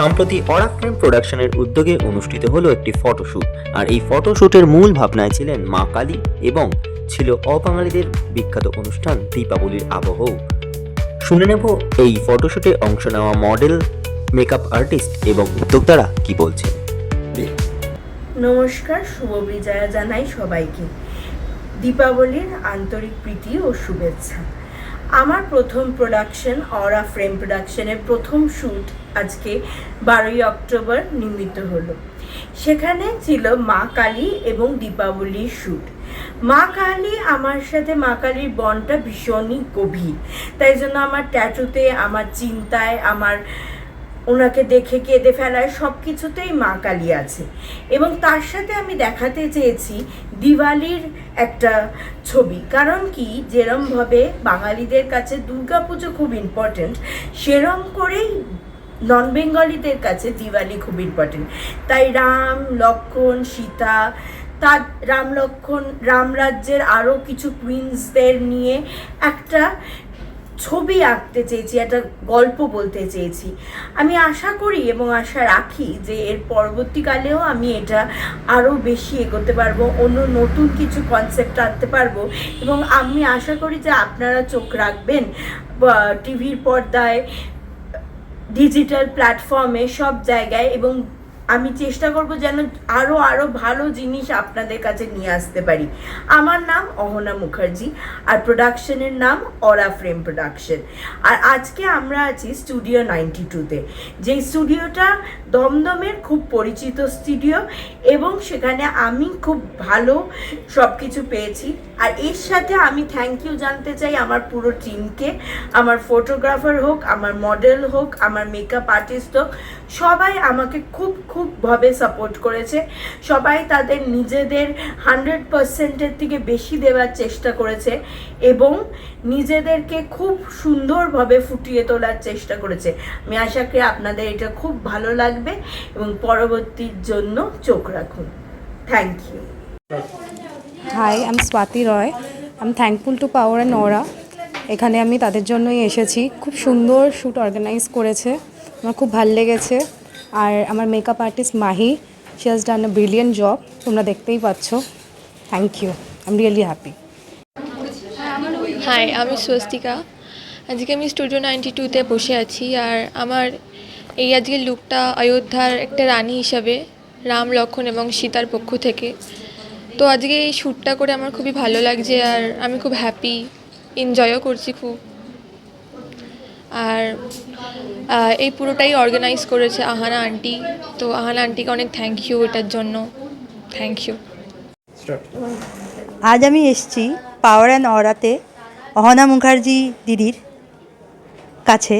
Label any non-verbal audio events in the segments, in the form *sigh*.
সম্প্রতি অরা ফিল্ম প্রোডাকশনের উদ্যোগে অনুষ্ঠিত হলো একটি ফটোশ্যুট আর এই ফটোশ্যুটের মূল ভাবনায় ছিলেন মা কালী এবং ছিল অবাঙালিদের বিখ্যাত অনুষ্ঠান দীপাবলির আবহ। শুনে নেব এই ফটোশ্যুটে অংশ নেওয়া মডেল মেকআপ আর্টিস্ট এবং উদ্যোক্তারা কি বলছেন। নমস্কার শুভ বিজয়া জানাই সবাইকে। দীপাবলির আন্তরিক প্রীতি ও শুভেচ্ছা। আমার প্রথম প্রোডাকশন অরা ফ্রেম প্রোডাকশনের প্রথম শ্যুট আজকে বারোই অক্টোবর নির্মিত হলো। সেখানে ছিল মা কালী এবং দীপাবলির শ্যুট মা কালী আমার সাথে, মা কালীর বনটা ভীষণই গভীর। তাই জন্য আমার ট্যাটুতে, আমার চিন্তায়, আমার ওনাকে দেখে, কেঁদে ফেলায় সব কিছুতেই মা কালী আছে। এবং তার সাথে আমি দেখাতে চেয়েছি দিওয়ালির একটা ছবি। কারণ কি? যেরমভাবে বাঙালিদের কাছে দুর্গাপুজো খুব ইম্পর্ট্যান্ট সেরম করেই নন বেঙ্গলিদের কাছে দিওয়ালি খুব ইম্পর্টেন্ট তাই রাম, লক্ষণ, সীতা, তার রাম লক্ষণ রামরাজ্যের আরও কিছু কুইন্সদের নিয়ে একটা ছবি আঁকতে চেয়েছি, একটা গল্প বলতে চেয়েছি। আমি আশা করি এবং আশা রাখি যে এর পরবর্তীকালেও আমি এটা আরও বেশি এগোতে পারব, অন্য নতুন কিছু কনসেপ্ট আনতে পারব এবং আমি আশা করি যে আপনারা চোখ রাখবেন টিভির পর্দায় ডিজিটাল প্ল্যাটফর্মে সব জায়গায় এবং আমি চেষ্টা করব যেন আরও আরও ভালো জিনিস আপনাদের কাছে নিয়ে আসতে পারি। আমার নাম অহনা মুখার্জি আর প্রোডাকশনের নাম অরা ফ্রেম প্রোডাকশন। আর আজকে আমরা আছি স্টুডিও নাইনটি টুতে। যে স্টুডিওটা দমদমের খুব পরিচিত স্টুডিও এবং সেখানে আমি খুব ভালো সব কিছু পেয়েছি। আর এর সাথে আমি থ্যাংক ইউ জানতে চাই আমার পুরো টিমকে আমার ফটোগ্রাফার হোক, আমার মডেল হোক, আমার মেকআপ আর্টিস্ট হোক সবাই আমাকে খুব খুবভাবে সাপোর্ট করেছে। সবাই তাদের নিজেদের হান্ড্রেড পার্সেন্টের থেকে বেশি দেওয়ার চেষ্টা করেছে এবং নিজেদেরকে খুব সুন্দরভাবে ফুটিয়ে তোলার চেষ্টা করেছে। আমি আশা করি আপনাদের এটা খুব ভালো লাগবে এবং পরবর্তীর জন্য চোখ রাখুন। Thank you hi I am Swati Roy I'm am thankful to Power and Aura এখানে আমি তাদের জন্যই এসেছি। খুব সুন্দর শ্যুট অর্গানাইজ করেছে। আমার খুব ভালো লেগেছে। আর আমার মেকআপ আর্টিস্ট মাহি শি হাজ ডান এ ব্রিলিয়েন্ট জব তোমরা দেখতেই পাচ্ছ। Thank you I am really happy hi আমি স্বস্তিকা। আজকে আমি স্টুডিও নাইনটি টুতে বসে আছি, আর আমার এই আজকের লুকটা অযোধ্যার একটা রানী হিসাবে, রাম লক্ষণ এবং সীতার পক্ষ থেকে। তো আজকে এই শ্যুটটা করে আমার খুবই ভালো লাগছে, আর আমি খুব হ্যাপি এনজয়ও করছি খুব। আর এই পুরোটাই অর্গানাইজ করেছে আহানা আন্টি তো আহানা আন্টিকে অনেক থ্যাংক ইউ এটার জন্য। থ্যাংক ইউ আজ আমি এসেছি পাওয়ার অ্যান্ড অরাতে অহনা মুখার্জি দিদির কাছে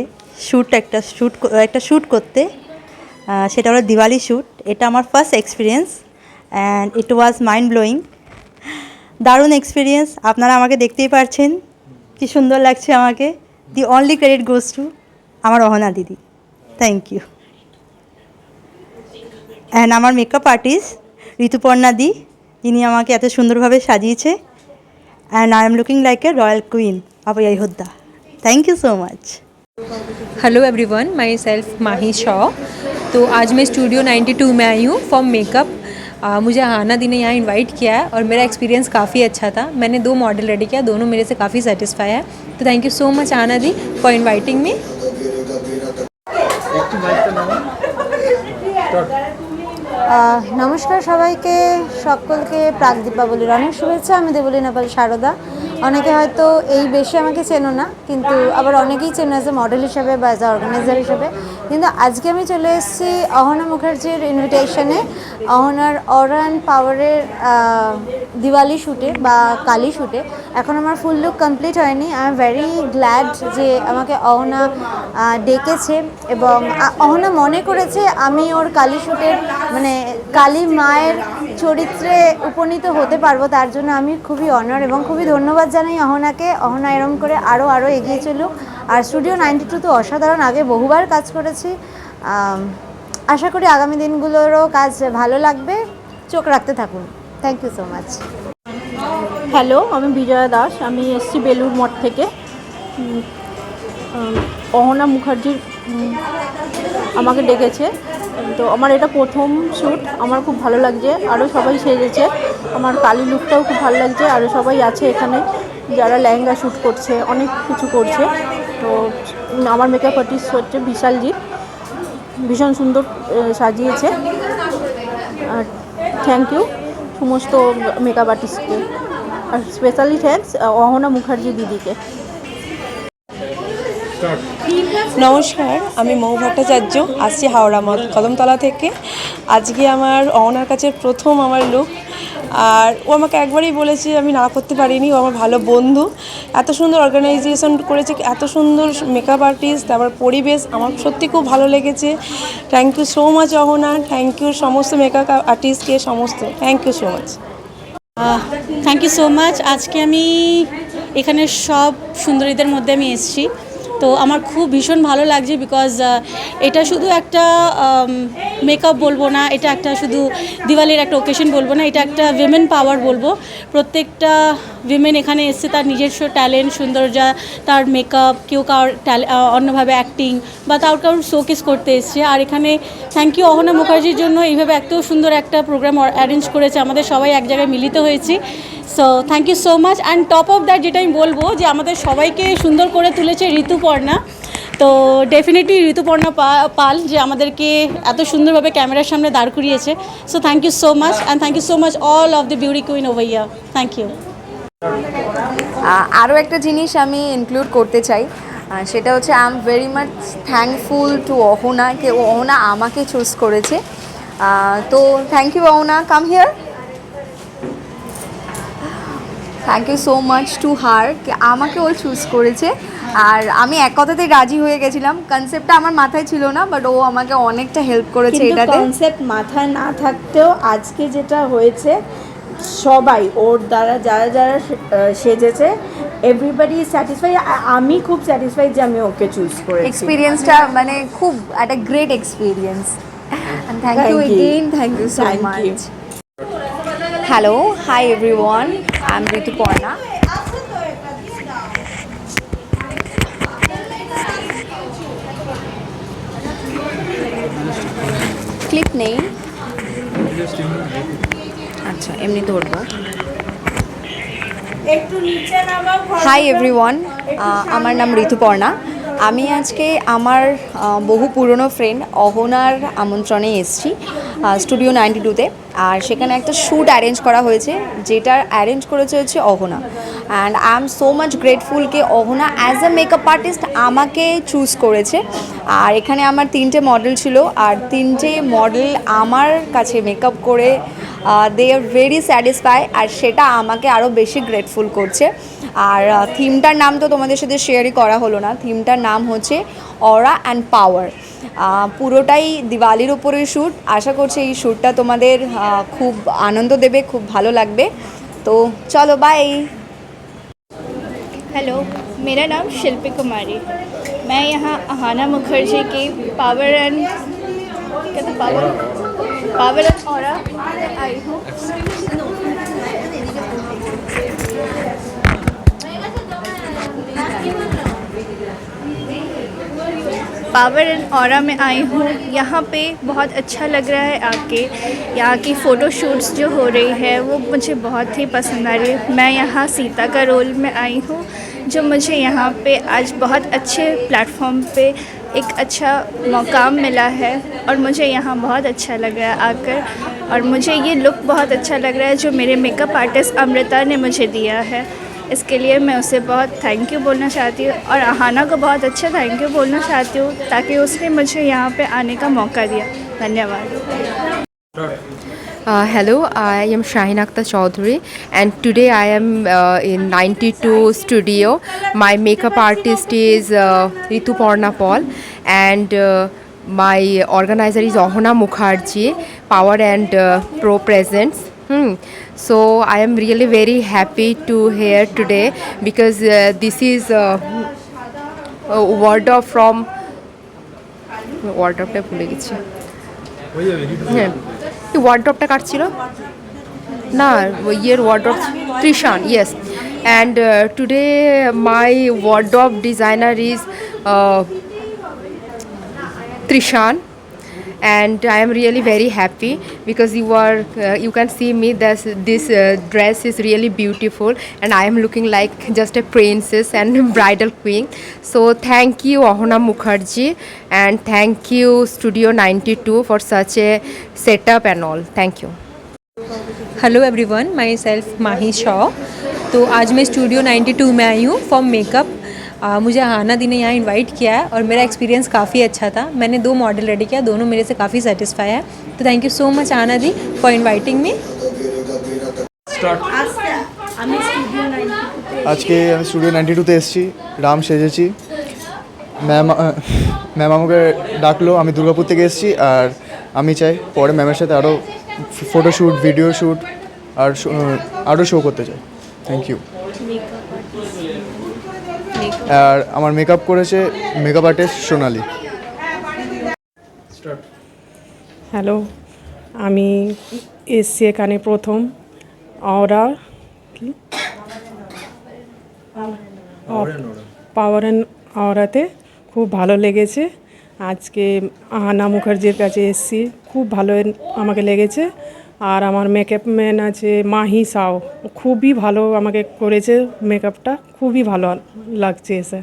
শ্যুট একটা শ্যুট একটা শ্যুট করতে। সেটা হলো দিওয়ালি শ্যুট এটা আমার first experience and it was mind blowing দারুণ এক্সপিরিয়েন্স আপনারা আমাকে দেখতেই পারছেন। কি সুন্দর লাগছে আমাকে। The only credit goes to আমার অহনা দিদি। থ্যাংক ইউ অ্যান্ড আমার মেকআপ আর্টিস্ট ঋতুপর্ণা দি, যিনি আমাকে এত সুন্দরভাবে সাজিয়েছে। And I am looking like a royal queen of ইয়াইহুদ্দা thank you so much hello everyone myself Mahi Shaw তো আজ मैं স্টুডিও 92 টু आई हूँ फॉर मेकअप मुझे हाना दी ने यहाँ इनवाइट किया है और मेरा एक्सपीरियंस काफ़ी अच्छा था। मैंने दो मॉडल रेडी किया, दोनों मेरे से काफ़ी सेटिस्फाई তো thank you so much Anadi for inviting me নমস্কার সবাইকে, সকলকে প্রাক দীপাবলির অনেক শুভেচ্ছা। আমি দেবলী নেপাল সারদা। অনেকে হয়তো এই বেশি আমাকে চেনো না, কিন্তু আবার অনেকেই চেনো অ্যাজ এ মডেল হিসাবে বা অ্যাজ এ অর্গানাইজার হিসাবে। কিন্তু আজকে আমি চলে এসেছি অহনা মুখার্জির ইনভিটেশনে অহনার অরা অ্যান্ড পাওয়ারের দিওয়ালি শ্যুটে বা কালি শ্যুটে এখন আমার ফুল লুক কমপ্লিট হয়নি। আই এম ভেরি গ্ল্যাড যে আমাকে অহনা ডেকেছে এবং অহনা মনে করেছে আমি ওর কালী শ্যুটের মানে কালী মায়ের চরিত্রে উপনীত হতে পারব, তার জন্য আমি খুবই অনার এবং খুবই ধন্যবাদ জানাই অহনাকে। অহনা এরম করে আরও আরও এগিয়ে চলুক। আর স্টুডিও নাইনটি টু তো অসাধারণ, আগে বহুবার কাজ করেছি। আশা করি আগামী দিনগুলোরও কাজ ভালো লাগবে। চোখ রাখতে থাকুন। Thank you so much hello আমি বিজয়া দাস, আমি এসছি বেলুর মঠ থেকে। অহনা মুখার্জি উম, আমাকে ডেকেছে। তো আমার এটা প্রথম শ্যুট আমার খুব ভালো লাগছে আরও সবাই সেজেছে। আমার কালি লুকটাও খুব ভালো লাগছে আরও সবাই আছে এখানে যারা লেহেঙ্গা শ্যুট করছে অনেক কিছু করছে। তো আমার মেকআপ আর্টিস্ট হচ্ছে বিশালজি ভীষণ সুন্দর সাজিয়েছে। আর থ্যাংক ইউ সমস্ত মেকআপ আর্টিস্টকে আর স্পেশালি থ্যাংকস অহনা মুখার্জি দিদিকে। নমস্কার আমি মৌ ভট্টাচার্য আসছি হাওড়া মদ কদমতলা থেকে। আজকে আমার অহনার কাছে প্রথম আমার লুক আর ও আমাকে একবারই বলেছে আমি না করতে পারিনি ও আমার ভালো বন্ধু। এত সুন্দর অর্গানাইজেশন করেছে এত সুন্দর মেকআপ আর্টিস্ট তারপর পরিবেশ আমার সত্যি খুব ভালো লেগেছে। Thank you so much Ahana. Thank you সমস্ত মেকআপ আর্টিস্টকে সমস্ত। Thank you so much thank you so much আজকে আমি এখানে সব সুন্দরীদের মধ্যে আমি এসেছি। তো আমার খুব ভীষণ ভালো লাগছে বিকজ এটা শুধু একটা মেকআপ বলব না, এটা একটা শুধু দিওয়ালির একটা ওকেশন বলব না, এটা একটা উইমেন পাওয়ার বলব। প্রত্যেকটা উইমেন এখানে এসছে, তার নিজস্ব ট্যালেন্ট সৌন্দর্যা, তার মেকআপ কেউ কারোর অন্যভাবে অ্যাক্টিং বা তার কারোর শোকেস করতে এসছে। আর এখানে থ্যাংক ইউ অহনা মুখার্জির জন্য এইভাবে এত সুন্দর একটা প্রোগ্রাম অ্যারেঞ্জ করেছে, আমাদের সবাই এক জায়গায় মিলিত হয়েছি। So thank you so much and top of that যেটা আমি বলব যে আমাদের সবাইকে সুন্দর করে তুলেছে ঋতুপর্ণা। তো ডেফিনেটলি ঋতুপর্ণা পাল যে আমাদেরকে এত সুন্দরভাবে ক্যামেরার সামনে দাঁড় করিয়েছে। So thank you so much and thank you so much all of the beauty queen over year thank you আরও একটা জিনিস আমি ইনক্লুড করতে চাই সেটা হচ্ছে I am very much thankful to Ahana কে অহনা আমাকে চুজ করেছে। তো thank you Ahana come here thank you so much to her আমাকে ও চুজ করেছে। আর আমি এক কথাতেই রাজি হয়ে গেছিলাম কনসেপ্টটা আমার মাথায় ছিল না বাট ও আমাকে অনেকটা হেল্প করেছে এটাতে। কনসেপ্ট মাথায় না থাকতেও আজকে যেটা হয়েছে সবাই ওর দ্বারা যারা যারা সেজেছে এভরিবাডি স্যাটিসফাই আমি খুব স্যাটিসফাই যে আমি ওকে চুজ করেছি। এক্সপিরিয়েন্সটা মানে খুব একটা great experience thank you again thank you so much hello hi everyone I am Rituparna clip নেই আচ্ছা এমনি ধরবো হাই এভরিওয়ান আমার নাম ঋতুপর্ণা। আমি আজকে আমার বহু পুরনো ফ্রেন্ড অহনার আমন্ত্রণে এসেছি স্টুডিও নাইনটি টুতে আর সেখানে একটা শ্যুট অ্যারেঞ্জ করা হয়েছে যেটা অ্যারেঞ্জ করেছে হচ্ছে Ahana. And I am so much grateful K Ahana as a makeup artist আমাকে চুজ করেছে। আর এখানে আমার তিনটে মডেল ছিল আর তিনটে মডেল আমার কাছে মেকআপ করে দে আর ভেরি স্যাটিসফাই আর সেটা আমাকে আরও বেশি গ্রেটফুল করছে আর থিমটার নাম তো তোমাদের সাথে শেয়ারই করা হলো না থিমটার নাম হচ্ছে অরা অ্যান্ড পাওয়ার পুরোটাই দিওয়ালির উপরে শ্যুট আশা করছি এই শ্যুটটা তোমাদের আহ, খুব আনন্দ দেবে খুব ভালো লাগবে তো চলো বাই हेलो मेरा नाम शिल्पी कुमारी है मैं यहाँ अहाना मुखर्जी की पावर एंड कहते पावर Power and और आई पावर एंड और में आई हूँ। यहाँ पे बहुत अच्छा लग रहा है आके। यहाँ की फ़ोटो शूट्स जो हो रही है, वो मुझे बहुत ही पसंद आ रही है। मैं यहाँ सीता का रोल में आई हूँ। जो मुझे यहाँ पे आज बहुत अच्छे प्लेटफॉर्म पे एक अच्छा मकाम मिला है और मुझे यहाँ बहुत अच्छा लग रहा है आकर और मुझे ये लुक बहुत अच्छा लग रहा है जो मेरे मेकअप आर्टिस्ट अमृता ने मुझे दिया है। इसके लिए मैं उसे बहुत थैंक यू बोलना चाहती हूँ और आहाना को बहुत अच्छा थैंक यू बोलना चाहती हूँ ताकि उसने मुझे यहाँ पे आने का मौका दिया। धन्यवाद। Uh, hello, I am Shahin Akhtar Chaudhary, and today I am uh, in 92 studio. My makeup artist is uh, Ritu Porna Paul, and uh, my organizer is Ohana Mukherjee, Power and uh, Pro Presents. Hmm. So I am really very happy to here today because uh, this is uh, a word of from word of ভুলে গেছি হ্যাঁ ওয়ার্ড্রপটা কাটছিল না ইয়ের wardrobe Trishan yes and today my ward designer is Trishan and I am really very happy because you are uh, you can see me this this uh, dress is really beautiful and I am looking like just a princess and *laughs* bridal queen. So thank you Ohana Mukherjee. And thank you Studio 92 for such a setup and all. Thank you. Hello everyone myself Mahi Shaw. Shaw तो आज मैं studio 92 में आई हूँ for makeup मुझे हाना दी ने यहाँ invite किया है और मेरा एक्सपीरियंस काफ़ी अच्छा था मैंने दो मॉडल रेडी किया दोनों मेरे से काफ़ी सेटिस्फाई है तो थैंक यू सो मच आना दी फॉर इनवाइटिंग मी আজকে আমি স্টুডিও নাইনটি টুতে এসেছি রাম সেজেছি ম্যাম ম্যাম আমাকে ডাকলো আমি দুর্গাপুর থেকে এসেছি আর আমি চাই পরে ম্যামের সাথে আরও ফটোশ্যুট ভিডিও শ্যুট আর আরও শো করতে চাই থ্যাংক ইউ আর আমার মেকআপ করেছে মেকআপ আর্টিস্ট সোনালি। হ্যালো আমি এসছি এখানে প্রথম। অরা কি পাওয়ার অ্যান্ড অরাতে খুব ভালো লেগেছে। আজকে আহানা মুখার্জির কাছে এসছি। খুব ভালো আমাকে লেগেছে। আর আমার মেকআপ ম্যান আছে মাহি সাও। খুবই ভালো আমাকে করেছে মেকআপটা খুবই ভালো লাগছে এসে।